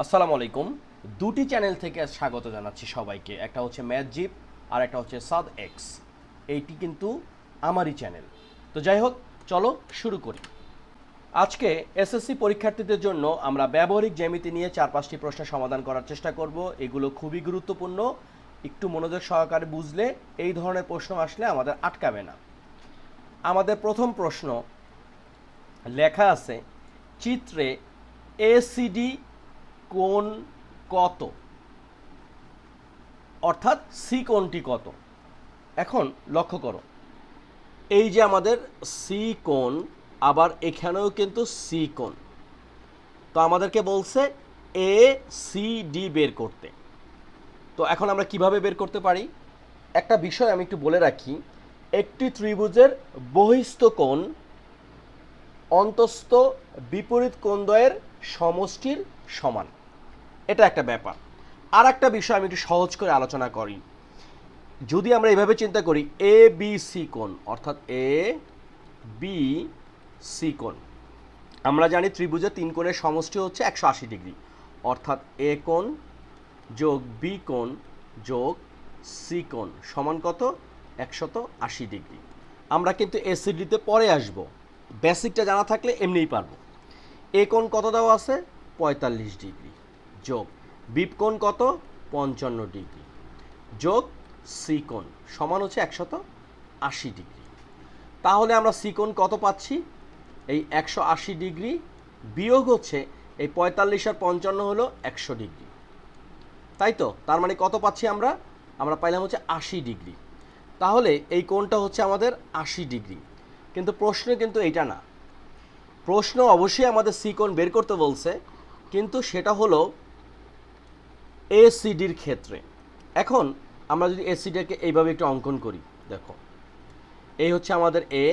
আসসালামু আলাইকুম। দুটি চ্যানেল থেকে স্বাগত জানাচ্ছি সবাইকে। একটা হচ্ছে ম্যাথ জিপ আর একটা হচ্ছে সাদ এক্স। এইটি কিন্তু আমারই চ্যানেল। তো যাই হোক, চলো শুরু করি। আজকে এসএসসি পরীক্ষার্থীদের জন্য আমরা ব্যবহারিক জ্যামিতি নিয়ে চার পাঁচটি প্রশ্নের সমাধান করার চেষ্টা করব। এগুলো খুবই গুরুত্বপূর্ণ। একটু মনোযোগ সহকারে বুঝলে এই ধরনের প্রশ্ন আসলে আমাদের আটকাবে না। আমাদের প্রথম প্রশ্ন লেখা আছে, চিত্রে এসিডি কোণ কত? অর্থাৎ সি কোণটি কত? এখন লক্ষ্য করো। এই যে আমাদের সি কোণ আবার এখানেও কিন্তু সি কোণ তো আমাদেরকে বলছে এ, সি, ডি বের করতে। তো এখন আমরা কীভাবে বের করতে পারি? একটা বিষয় আমি একটু বলে রাখি। একটি ত্রিভুজের বহিস্থ কোণ অন্তস্থ বিপরীত কোণদ্বয়ের সমষ্টির সমান। এটা একটা ব্যাপার। আর একটা বিষয় আমি একটু সহজ করে আলোচনা করি। যদি আমরা এভাবে চিন্তা করি এ বি সি কোণ, অর্থাৎ এ বি সি কোণ, আমরা জানি ত্রিভুজে তিন কোণের সমষ্টি হচ্ছে একশো আশি ডিগ্রি। অর্থাৎ এ কোণ যোগ বি কোণ যোগ সি কোণ সমান কত? একশত আশি ডিগ্রি। আমরা কিন্তু এসিডিতে পরে আসব। বেসিকটা জানা থাকলে এমনিই পারব। এ কোণ কত দেওয়া আছে? পঁয়তাল্লিশ ডিগ্রি। যোগ। বিপ কোণ কত? পঞ্চান্ন ডিগ্রি। যোগ সিকোণ সমান হচ্ছে একশত আশি ডিগ্রি। তাহলে আমরা সিকোণ কত পাচ্ছি? এই একশো আশি ডিগ্রি বিয়োগ হচ্ছে এই পঁয়তাল্লিশ আর পঞ্চান্ন হলো একশো ডিগ্রি। তাই তো? তার মানে কত পাচ্ছি আমরা? আমরা পাইলাম হচ্ছে আশি ডিগ্রি। তাহলে এই কোণটা হচ্ছে আমাদের আশি ডিগ্রি। কিন্তু প্রশ্ন কিন্তু এইটা না। প্রশ্ন অবশ্যই আমাদের সি কোণ বের করতে বলছে, কিন্তু সেটা হলো এসিডির ক্ষেত্রে। এখন আমরা যদি এসিডিকে এইভাবে একটু অঙ্কন করি, দেখো। এই হচ্ছে আমাদের এ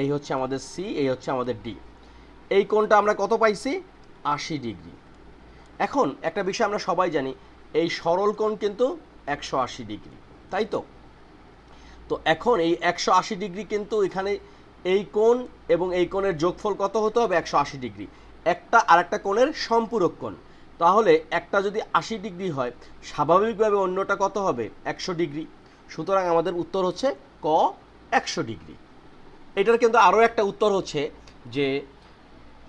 এই হচ্ছে আমাদের সি এই হচ্ছে আমাদের ডি এই কোণটা আমরা কত পাইছি? আশি ডিগ্রি। এখন একটা বিষয় আমরা সবাই জানি, এই সরল কোণ কিন্তু একশো আশি ডিগ্রি, তাই তো? তো এখন এই একশো আশি ডিগ্রি কিন্তু এখানে এই কোণ এবং এই কোণের যোগফল কত হতে হবে? একশো আশি ডিগ্রি। একটা আরেকটা কোণের সম্পূরক কোণ। তাহলে একটা যদি আশি ডিগ্রি হয়, স্বাভাবিকভাবে অন্যটা কত হবে? একশো ডিগ্রি। সুতরাং আমাদের উত্তর হচ্ছে ক একশো ডিগ্রি। এটার কিন্তু আরও একটা উত্তর হচ্ছে যে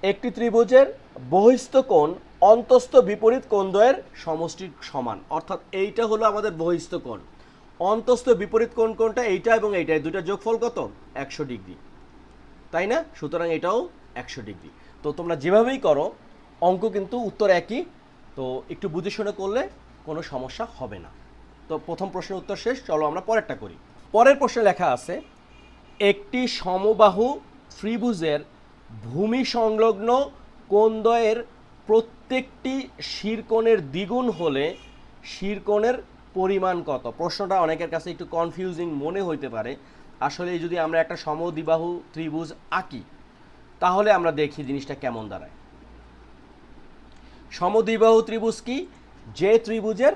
একটি ত্রিভুজের বহিস্থ কোণ অন্তস্থ বিপরীত কোণদ্বয়ের সমষ্টির সমান। অর্থাৎ এইটা হলো আমাদের বহিস্থ কোণ। অন্তস্থ বিপরীত কোণ কোণটা এইটা এবং এইটা এই দুইটা যোগফল কত? একশো ডিগ্রি। তাই না? সুতরাং এটাও একশো ডিগ্রি। তো তোমরা যেভাবেই করো অঙ্ক কিন্তু উত্তর একই। তো একটু বুঝে শুনে করলে কোনো সমস্যা হবে না। তো প্রথম প্রশ্নের উত্তর শেষ, চলো আমরা পরেরটা করি। পরের প্রশ্নে লেখা আছে, একটি সমবাহু ত্রিভুজের ভূমি সংলগ্ন কোন্দয়ের প্রত্যেকটি শিরকোণের দ্বিগুণ হলে শিরকোণের পরিমাণ কত? প্রশ্নটা অনেকের কাছে একটু কনফিউজিং মনে হইতে পারে। আসলে যদি আমরা একটা সমদ্বিবাহু ত্রিভুজ আঁকি, তাহলে আমরা দেখি জিনিসটা কেমন দাঁড়ায়। সমদ্বিবাহু ত্রিভুজ কি? যে ত্রিভুজের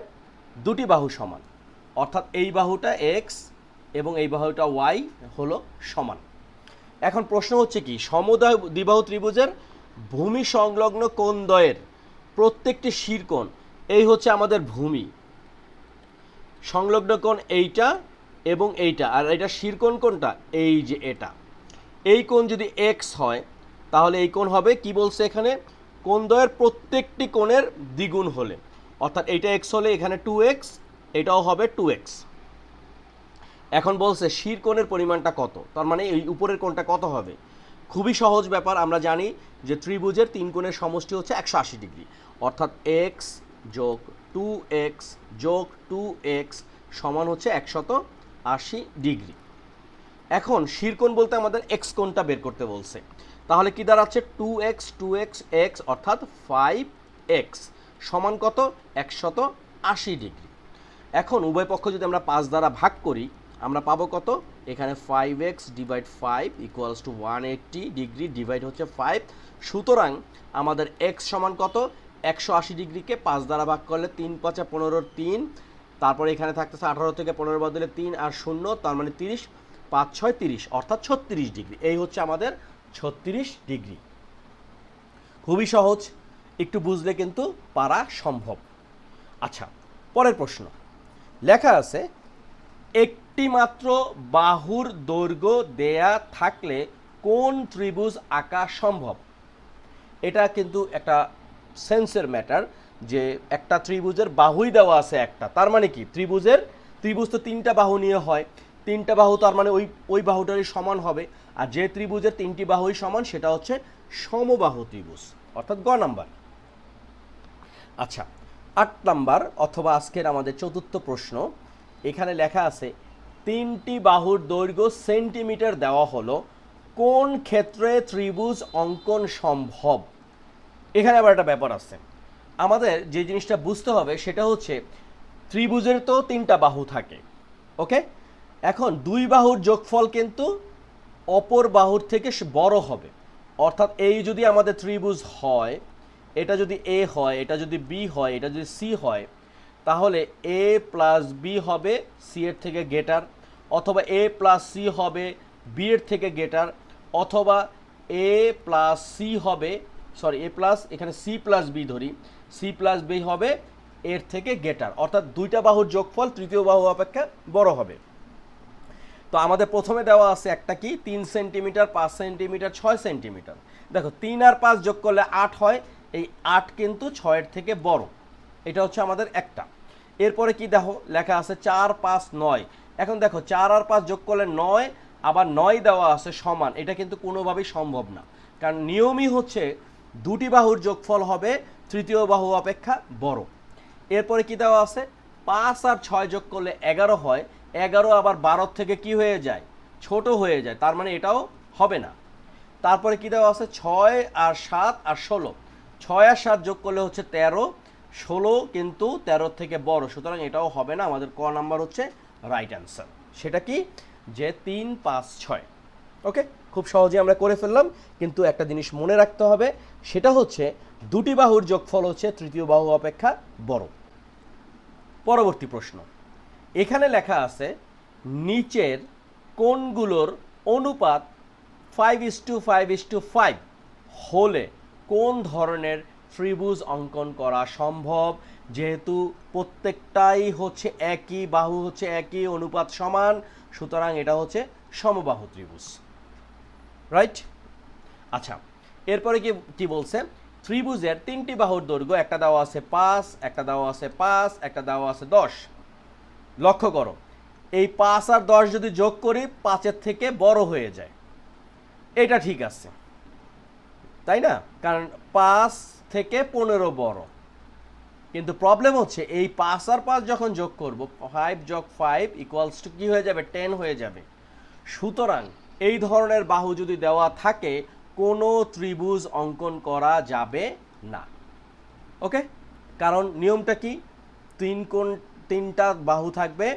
দুটি বাহু সমান। অর্থাৎ এই বাহুটা এক্স এবং এই বাহুটা ওয়াই হলো সমান। এখন প্রশ্ন হচ্ছে কি সমুদায় দ্বিবাহু ত্রিভুজের ভূমি সংলগ্ন কোণদ্বয়ের প্রত্যেকটি শিরকোণ এই হচ্ছে আমাদের ভূমি। সংলগ্ন কোণ এইটা এবং এইটা, আর এটা শিরকোণ কোণটা এই যে এটা। এই কোণ যদি এক্স হয়, তাহলে এই কোণ হবে কি বলছে এখানে? কোণদ্বয়ের প্রত্যেকটি কোণের দ্বিগুণ হলে, অর্থাৎ এইটা এক্স হলে এখানে টু এক্স এটাও হবে টু এক্স এখন বলছে, শির কোণের পরিমাণটা কত? তার মানে এই উপরের কোণটা কত হবে? খুবই সহজ ব্যাপার, আমরা জানি যে ত্রিভুজের তিন কোণের সমষ্টি হচ্ছে একশো আশি ডিগ্রি। অর্থাৎ এক্স যোগ টু এক্স যোগ টু এক্স সমান হচ্ছে একশত আশি ডিগ্রি। এখন শিরকোণ বলতে আমাদের এক্স কোণটা বের করতে বলছে। তাহলে কি দাঁড়াচ্ছে? Two x two x x অর্থাৎ ফাইভ এক্স সমান কত? একশত আশি ডিগ্রি। এখন উভয় পক্ষ যদি আমরা পাঁচ দ্বারা ভাগ করি, আমরা পাবো কত? এখানে five x divide five equals to one eighty degree divide হচ্ছে ফাইভ সুতরাং আমাদের এক্স সমান কত? একশো আশি ডিগ্রিকে পাঁচ দ্বারা ভাগ করলে তিন পাঁচা পনেরোর তিন। তারপরে এখানে থাকতেছে আঠারো থেকে পনেরো বদলে তিন আর শূন্য, তার মানে তিরিশ, পাঁচ, ছয়, তিরিশ, অর্থাৎ ছত্রিশ ডিগ্রি। এই হচ্ছে আমাদের ছত্রিশ ডিগ্রি। খুবই সহজ, একটু বুঝলে কিন্তু পারা সম্ভব। আচ্ছা পরের প্রশ্ন। লেখা আছে, একটি মাত্র বাহুর দৈর্ঘ্য দেয়া থাকলে কোন ত্রিভুজ আঁকা সম্ভব? এটা কিন্তু একটা সেন্সের ম্যাটার যে একটা ত্রিভুজের বাহুই দেওয়া আছে একটা। তার মানে কি? ত্রিভুজের, ত্রিভুজ তো তিনটা বাহু নিয়ে হয়। তিনটা বাহু তার মানে ওই ওই বাহুটারই সমান হবে। আর যে ত্রিভুজের তিনটি বাহুই সমান, সেটা হচ্ছে সমবাহু ত্রিভুজ, অর্থাৎ গ নাম্বার। আচ্ছা আট নাম্বার অথবা আজকের আমাদের চতুর্থ প্রশ্ন, এখানে লেখা আছে, তিনটি বাহুর দৈর্ঘ্য সেন্টিমিটার দেওয়া হলো, কোন ক্ষেত্রে ত্রিভুজ অঙ্কন সম্ভব? এখানে আবার একটা ব্যাপার আছে। আমাদের যে জিনিসটা বুঝতে হবে, সেটা হচ্ছে ত্রিভুজের তো তিনটা বাহু থাকে, ওকে? এখন দুই বাহুর যোগফল কিন্তু অপর বাহুর থেকে বড় হবে। অর্থাৎ এই যদি আমাদের ত্রিভুজ হয়, এটা যদি এ হয়, এটা যদি বি হয়, এটা যদি সি হয়, তাহলে এ প্লাস বি হবে সি এর থেকে গেটার অথবা এ প্লাস সি হবে বি এর থেকে গেটার অথবা এ প্লাস সি হবে সরি এ প্লাস এখানে সি প্লাস বি ধরি সি প্লাস বি হবে এর থেকে গেটার অর্থাৎ দুইটা বাহুর যোগফল তৃতীয় বাহু অপেক্ষা বড় হবে। তো আমাদের প্রথমে দেওয়া আছে একটা কি? তিন সেন্টিমিটার, পাঁচ সেন্টিমিটার, ছয় সেন্টিমিটার। দেখো, তিন আর পাঁচ যোগ করলে আট হয়। এই আট কিন্তু ছয়ের থেকে বড়। এটা হচ্ছে আমাদের একটা। এরপরে কি দেখো, লেখা আছে চার, পাঁচ, নয়। এখন দেখো, চার আর পাঁচ যোগ করলে নয়, আবার নয় দেওয়া আছে সমান। এটা কিন্তু কোনোভাবেই সম্ভব না। কারণ নিয়মই হচ্ছে দুটি বাহুর যোগফল হবে, তৃতীয় বাহু অপেক্ষা বড়। এরপরে কি দেওয়া আছে? পাঁচ আর ছয় যোগ করলে এগারো হয়। এগারো আবার বারোর থেকে কি হয়ে যায়? ছোট হয়ে যায়। তার মানে এটাও হবে না। তারপরে কি দেওয়া আছে? ছয় আর সাত আর ষোলো। ছয় আর সাত যোগ করলে হচ্ছে তেরো। ষোলো কিন্তু তেরোর থেকে বড়। সুতরাং এটাও হবে না। আমাদের ক নাম্বার হচ্ছে রাইট অ্যান্সার সেটা কি? যে তিন পাঁচ ছয়। ওকে খুব সহজে আমরা করে ফেললাম। কিন্তু একটা জিনিস মনে রাখতে হবে। সেটা হচ্ছে দুটি বাহুর যোগফল হচ্ছে তৃতীয় বাহু অপেক্ষা বড়। পরবর্তী প্রশ্ন। এখানে লেখা আছে, নিচের কোনগুলোর অনুপাত five is to five is to five হলে কোন ধরনের ত্রিভুজ অঙ্কন করা সম্ভব? যেহেতু প্রত্যেকটাই হচ্ছে একই, বাহু হচ্ছে একই, অনুপাত সমান, সুতরাং এটা হচ্ছে সমবাহু ত্রিভুজ। রাইট আচ্ছা এরপরে কি কি বলছে? ত্রিভুজের তিনটি বাহুর দৈর্ঘ্য, একটা দেওয়া আছে পাঁচ, একটা দেওয়া আছে পাঁচ, একটা দেওয়া আছে দশ। লক্ষ্য করো, এই পাঁচ আর দশ যদি যোগ করি, পাঁচের থেকে বড় হয়ে যায়। এটা ঠিক আছে। তাই না? কারণ পাঁচ থেকে পনেরো বড়। কিন্তু প্রবলেম হচ্ছে, এই পাঁচ আর পাঁচ যখন যোগ করব ফাইভ যোগ ফাইভ ইকুয়ালস টু কী হয়ে যাবে? টেন হয়ে যাবে। সুতরাং এই ধরনের বাহু যদি দেওয়া থাকে, কোনো ত্রিভুজ অঙ্কন করা যাবে না। ওকে কারণ নিয়মটা কি? তিন কোণ তিনটা বাহু থাকবে।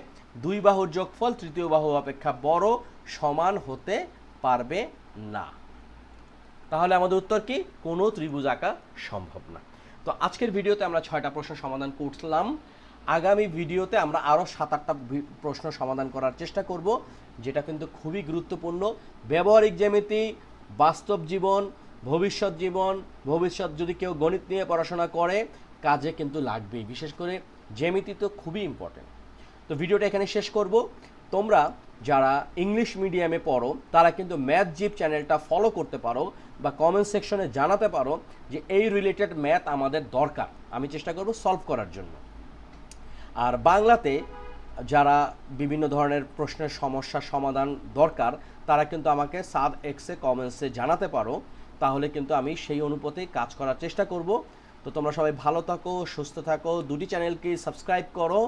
দুই বাহুর যোগফল, তৃতীয় বাহু অপেক্ষা বড়, সমান হতে পারবে না। তাহলে আমাদের উত্তর কি? কোনো ত্রিভুজ আঁকা সম্ভব না। তো আজকের ভিডিওতে আমরা ছয়টা প্রশ্ন সমাধান করলাম আগামী ভিডিওতে আমরা আরও সাত আটটা প্রশ্ন সমাধান করার চেষ্টা করব, যেটা কিন্তু খুবই গুরুত্বপূর্ণ। ব্যবহারিক জ্যামিতি, বাস্তব জীবন, ভবিষ্যৎ জীবন, ভবিষ্যৎ যদি কেউ গণিত নিয়ে পড়াশোনা করে, কাজে কিন্তু লাগবেই। বিশেষ করে জ্যামিতি তো খুবই ইম্পর্টেন্ট তো ভিডিওটা এখানে শেষ করব। তোমরা যারা ইংলিশ মিডিয়ামে পড়ো, তারা কিন্তু ম্যাথ জিপ চ্যানেলটা ফলো করতে পারো বা কমেন্ট সেকশনে জানাতে পারো যে এই রিলেটেড ম্যাথ আমাদের দরকার। আমি চেষ্টা করব সলভ করার জন্য। আর বাংলাতে যারা বিভিন্ন ধরনের প্রশ্নের সমস্যার সমাধান দরকার, তারা কিন্তু আমাকে সাব এক্সে কমেন্টসে জানাতে পারো। তাহলে কিন্তু আমি সেই অনুপাতে কাজ করার চেষ্টা করব। তো তোমরা সবাই ভালো থাকো, সুস্থ থাকো। দুটি চ্যানেলকে সাবস্ক্রাইব করো।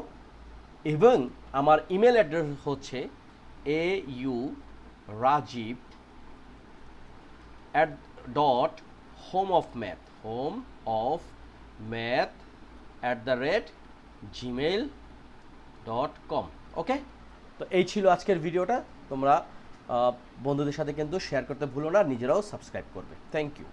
এবং আমার ইমেল অ্যাড্রেস হচ্ছে A U Rajib at dot home of math home of math at the rate Gmail dot com okay তো এই ছিল আজকের ভিডিওটা। তোমরা বন্ধুদের সাথে কিন্তু শেয়ার করতে ভুলো না, নিজেরাও সাবস্ক্রাইব করবে। Thank you